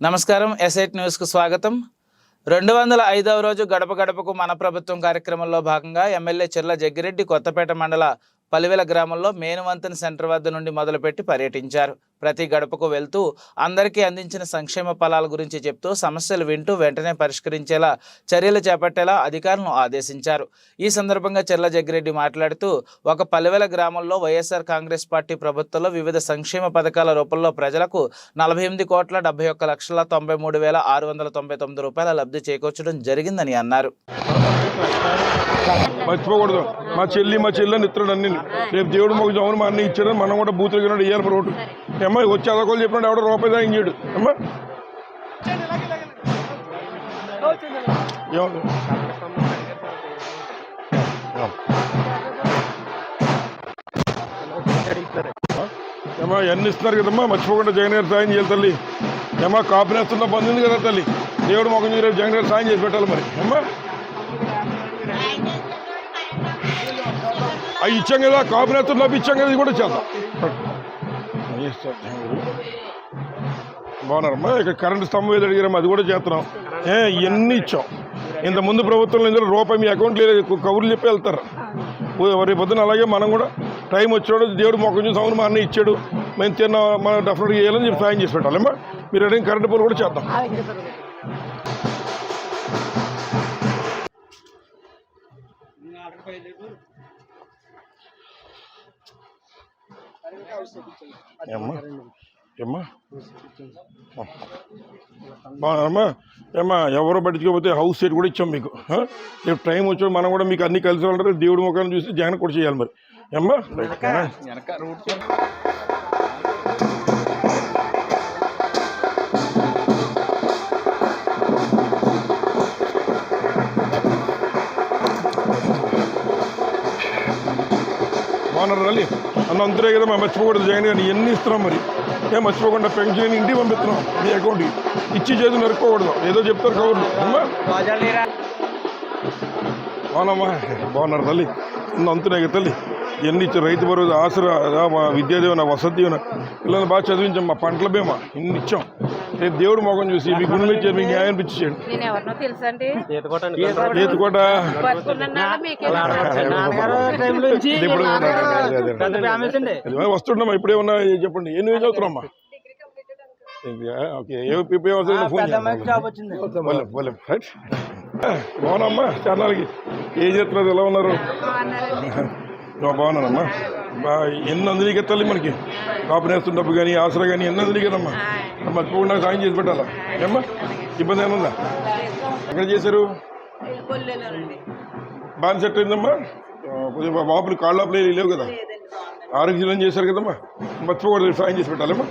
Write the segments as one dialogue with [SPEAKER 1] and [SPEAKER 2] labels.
[SPEAKER 1] నమస్కారం. ఎస్ఐట్ న్యూస్కు స్వాగతం. రెండు వందల ఐదవ రోజు గడప గడపకు మన ప్రభుత్వం కార్యక్రమంలో భాగంగా ఎమ్మెల్యే చెర్ల జగ్గిరెడ్డి కొత్తపేట మండల పలివెల గ్రామంలో మేనువంతెన సెంటర్ వద్ద నుండి మొదలుపెట్టి పర్యటించారు. ప్రతి గడపకు వెళ్తూ అందరికీ అందించిన సంక్షేమ ఫలాల గురించి చెప్తూ సమస్యలు వింటూ వెంటనే పరిష్కరించేలా చర్యలు చేపట్టేలా అధికారులను ఆదేశించారు. ఈ సందర్భంగా చెర్ల జగ్గిరెడ్డి మాట్లాడుతూ ఒక పలివెల గ్రామంలో వైఎస్ఆర్ కాంగ్రెస్ పార్టీ ప్రభుత్వంలో వివిధ సంక్షేమ పథకాల రూపంలో ప్రజలకు నలభై ఎనిమిది కోట్ల డెబ్బై ఒక్క లక్షల తొంభై మూడు వేల ఆరు వందల తొంభై తొమ్మిది రూపాయల లబ్ధి చేకూర్చడం జరిగిందని అన్నారు.
[SPEAKER 2] మర్చిపోకూడదు. మా చెల్లి మా చెల్లి ఇస్తున్నాడు అన్ని రేపు దేవుడు మాకు జమను మా అన్ని ఇచ్చాడు మనం కూడా బూతులు కిన్నాడు ఇయ్యాలి రోడ్డు. ఏమ్మా వచ్చి అదొకళ్ళు చెప్పినాడు ఎవడో రూపాయి దాకా చేయడు. అమ్మా ఏమా. ఎన్ని ఇస్తున్నారు కదమ్మా మర్చిపోకుండా జగన్ గారు సాయం చేయాలి తల్లి. ఏమా కాపునేస్తున్న బంద్ ఉంది కదా తల్లి. దేవుడు మొక్క రేపు జగన్ గారు సాయం చేసి పెట్టాలి మరి. అమ్మా అవి ఇచ్చాం కదా కాపునేస్తున్న ఇచ్చాం కదా ఇది కూడా చేద్దాం. బాగున్నారమ్మా ఇక్కడ కరెంటు స్తంభం ఏదో అడిగారమ్మా అది కూడా చేస్తున్నాం. ఏ ఇవన్నీ ఇచ్చాం. ఇంత ముందు ప్రభుత్వంలో ఇందులో రూపాయి మీ అకౌంట్ లేదు కబుర్లు చెప్పి వెళ్తారు. రేపు పొద్దున అలాగే మనం కూడా టైం వచ్చాడు దేవుడు మొక్క చూసి అవును మా అన్న ఇచ్చాడు మేము తిన్న మనం డెఫినెట్గా చేయాలని చెప్పి సాయం చేసి పెట్టాలమ్మా. మీరు అడిగిన కరెంటు పోలు కూడా చేద్దాం. ఏమ్మా? ఏమ్మా? బాగున్నారమ్మా ఏమ్మా? ఎవరో పట్టించుకోకపోతే హౌస్ సైట్ కూడా ఇచ్చాం మీకు? రేపు టైం వచ్చాడు మనం కూడా మీకు అన్ని కలిసి ఉంటారు దేవుడి ముఖాన్ని చూసి జగన్ కూడా చేయాలి మరి. ఏమ్మా? బాగున్నారు రండి? అన్న అంతరే కదా మేము మర్చిపోకూడదు జగన్ గారిని. ఎన్ని ఇస్తున్నాం మరి. ఏం మర్చిపోకుండా పెన్షన్ ఇంటికి పంపిస్తున్నాం మీ అకౌంట్కి ఇచ్చి చేతి నరుక్కోకూడదు. ఏదో చెప్తారు కవర్లు అమ్మా. బాగున్నారు తల్లి. అంతునే కదా తల్లి. ఎన్ని ఇచ్చారు రైతు భరోసా ఆసరా అదా మా విద్యాదీవన వసతి పిల్లల్ని బాగా చదివించాం. మా పంటల బీమా. ఇన్ని ఇచ్చాం. రేపు దేవుడు మొఖం చూసి మీ గుండె ఇచ్చారు మీకు న్యాయం పిచ్చేయండి
[SPEAKER 3] నేను ఎవరినో తెలుసండి
[SPEAKER 2] ఇప్పుడు వస్తుండమ్మా ఇప్పుడే ఉన్నా చెప్పండి. ఎన్ని వేలు చదువుతున్నామ్మా ఇంకా, ఓకే ఏ ఫోన్. బాగున్నామ్మా చాలాకి ఏం చేస్తున్నారు? ఎలా ఉన్నారు? బాగున్నానమ్మా ఎన్ని అందులో ఎత్తాలి మనకి? కాపునేస్తున్న డబ్బు కానీ ఆసరా కానీ ఎన్ని అందులో కదమ్మా మర్చిపోకుండా సాయం చేసి పెట్టాలా? ఏమ్మా ఇబ్బంది ఏమన్నా ఎక్కడ చేశారు? బాగా సెట్ అయిందమ్మా? బాబులు కాళ్ళ లేవు కదా. ఆరోగ్యం చేశారు కదమ్మా? మర్చిపోకూడదు సాయం చేసి పెట్టాలమ్మా.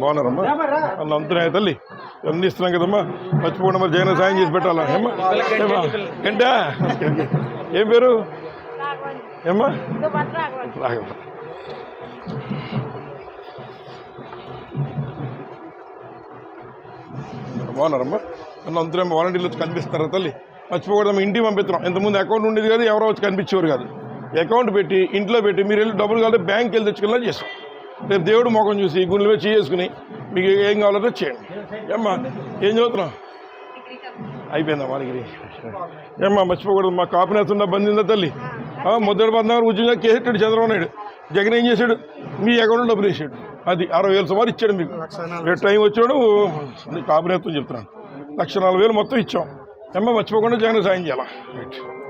[SPEAKER 2] బాగున్నారమ్మా? అన్న అంతున్నాయి తల్లి. అన్ని ఇస్తున్నాం కదమ్మా. మర్చిపోకుండా మరి జగన్ సాయం చేసి పెట్టాలా? ఏమ్మా? ఏంటా. ఏం పేరు? ఏమ్మా? రాఘవ. బాగున్నారమ్మా? అన్న అంతరేమో వాలంటీర్లు వచ్చి కనిపిస్తారా తల్లి? మర్చిపోకూడదు ఇంటికి పంపిస్తున్నాం. ఇంతకుముందు అకౌంట్ ఉండేది కాదు ఎవరో వచ్చి కనిపించేవారు కాదు. అకౌంట్ పెట్టి ఇంట్లో పెట్టి మీరు వెళ్ళి డబ్బులు కావాలి బ్యాంక్ వెళ్ళి తెచ్చుకున్నా చేస్తాం. రేపు దేవుడు మొఖం చూసి గుండెల మీద చేసుకుని మీకు ఏం కావాలంటే చేయండి. ఏమ్మా ఏం చదువుతున్నావు? అయిపోయిందా మనకి ఏమ్మా మర్చిపోకూడదు మా కాపునేస్తున్న బందిందా తల్లి. ఆ, మొదటి బంధం ఉద్యోగంగా కేసెట్టాడు చంద్రబాబు నాయుడు. జగన్ ఏం చేశాడు? మీ అకౌంట్లో డబ్బులు వేసాడు అది అరవై వేలు సుమారు ఇచ్చాడు మీకు. రేపు టైం వచ్చాడు కాపునేత్తం చెప్తున్నాను. లక్ష నాలుగు వేలు మొత్తం ఇచ్చాం. ఏమ్మా మర్చిపోకుండా జగన్ సాయం చేయాలా? రైట్.